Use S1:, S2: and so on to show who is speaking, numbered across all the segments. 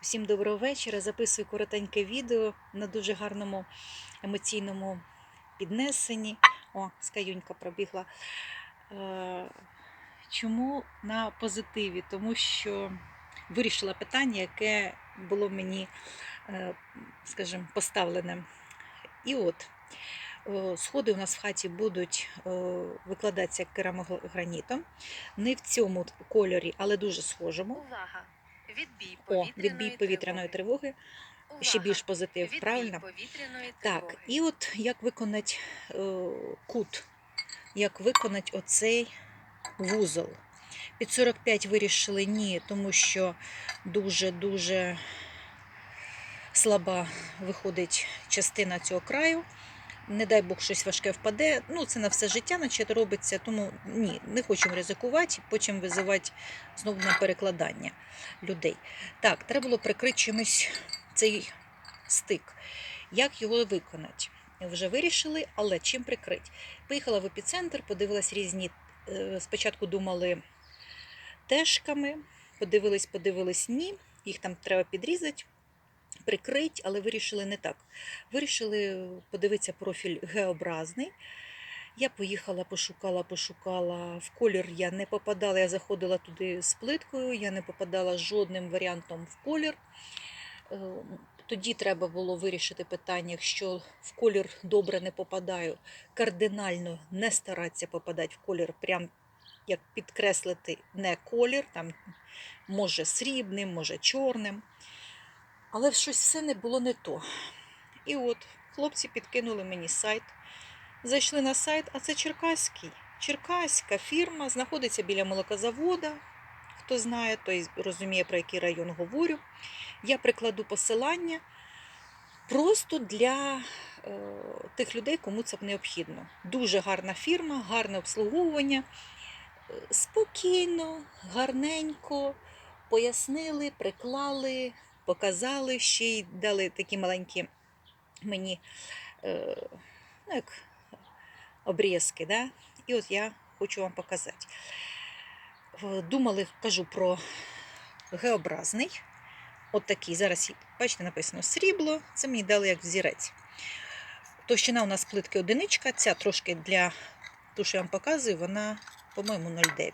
S1: Всім доброго вечора. Записую коротеньке відео на дуже гарному емоційному піднесенні. О, скаюнька пробігла. Е, Чому на позитиві? Тому що вирішила питання, яке було мені, е, скажімо, поставлене. І от, сходи у нас в хаті будуть викладатися керамогранітом. Не в цьому кольорі, але дуже схожому.
S2: Увага! Відбій
S1: О, відбій повітряної
S2: тривоги.
S1: тривоги. Ще більш позитив,
S2: Відбій
S1: правильно? Так, і от як виконати е, кут, як виконати оцей вузол. Під 45 вирішили ні, тому що дуже-дуже слаба виходить частина цього краю. Не дай Бог щось важке впаде. Ну, це на все життя, наче робиться, тому ні, не хочемо ризикувати, потім визивати знову на перекладання людей. Так, треба було прикрити чимось цей стик. Як його виконати? Вже вирішили, але чим прикрити? Поїхала в епіцентр, подивилась різні. е, Спочатку думали тежками, подивились, подивились, ні. Їх там треба підрізати, прикрити, але вирішили не так. Вирішили подивитися профіль геобразний. Я поїхала, пошукала, пошукала. В колір я не попадала, я заходила туди з плиткою, я не попадала жодним варіантом в колір. Е, Тоді треба було вирішити питання, якщо в колір добре не попадаю, кардинально не старатися попадати в колір, прям як підкреслити не колір, там може срібним, може чорним. Але щось все не було не то. І от хлопці підкинули мені сайт. Зайшли на сайт, а це Черкаський. Черкаська фірма знаходиться біля молокозавода. Хто знає, той розуміє, про який район говорю. Я прикладу посилання просто для е, тих людей, кому це необхідно. Дуже гарна фірма, гарне обслуговування. Е, Спокійно, гарненько пояснили, приклали, показали, ще й дали такі маленькі мені е, ну, як обрізки. Да? І от я хочу вам показати. Думали, кажу про геобразний. От такий. Зараз, бачите, написано срібло. Це мені дали як взірець. Товщина у нас плитки одиничка. Ця трошки для ту, що я вам показую, вона, по-моєму, 0,9.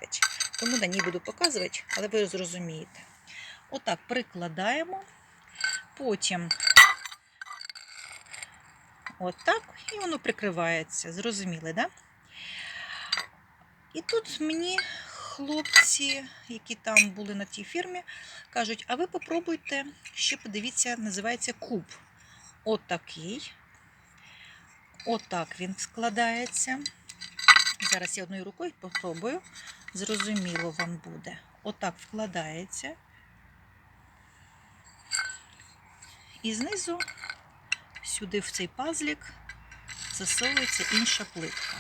S1: Тому на ній буду показувати, але ви зрозумієте. Отак прикладаємо. Потім отак, і воно прикривається. Зрозуміли? Да? І тут мені хлопці, які там були на тій фірмі, кажуть: а ви попробуйте, ще подивіться, називається куб. Отакий. Отак він складається. Зараз я одною рукою попробую. Зрозуміло вам буде. Отак вкладається. І знизу, сюди в цей пазлік, засовується інша плитка.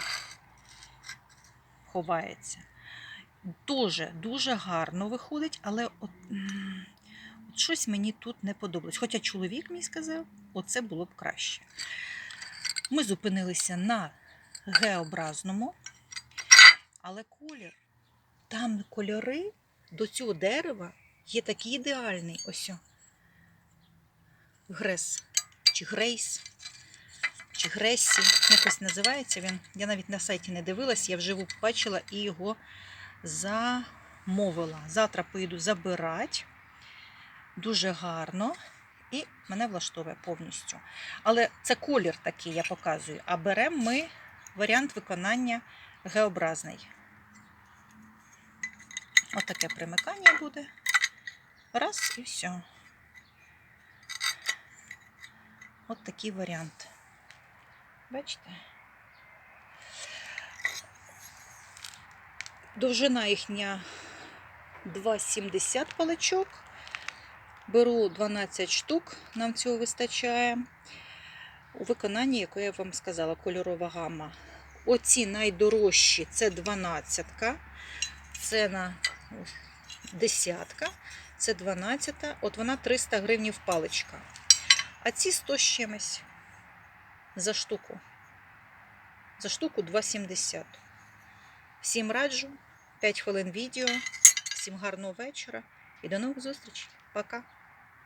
S1: Ховається. Дуже, дуже гарно виходить, але от, от щось мені тут не подобалось. Хоча чоловік мій сказав, оце було б краще. Ми зупинилися на геобразному, але колір, там кольори до цього дерева є такий ідеальний. Ось. Грес чи Грейс, чи Гресі, якось називається він. Я навіть на сайті не дивилась, я вживу бачила і його замовила. Завтра поїду забирати. Дуже гарно. І мене влаштовує повністю. Але це колір такий, я показую. А беремо ми варіант виконання геобразний. Отаке примикання буде. Раз і все. От такий варіант. Бачите? Довжина їхня 2,70 паличок. Беру 12 штук, нам цього вистачає. У виконанні, яке я вам сказала, кольорова гама. Оці найдорожчі це 12, це на десятка, це 12, от вона 300 гривнів паличка. А ці 100 з чимось за штуку. За штуку 2,70. Всім раджу. 5 хвилин відео. Всім гарного вечора і до нових зустрічей. Пока.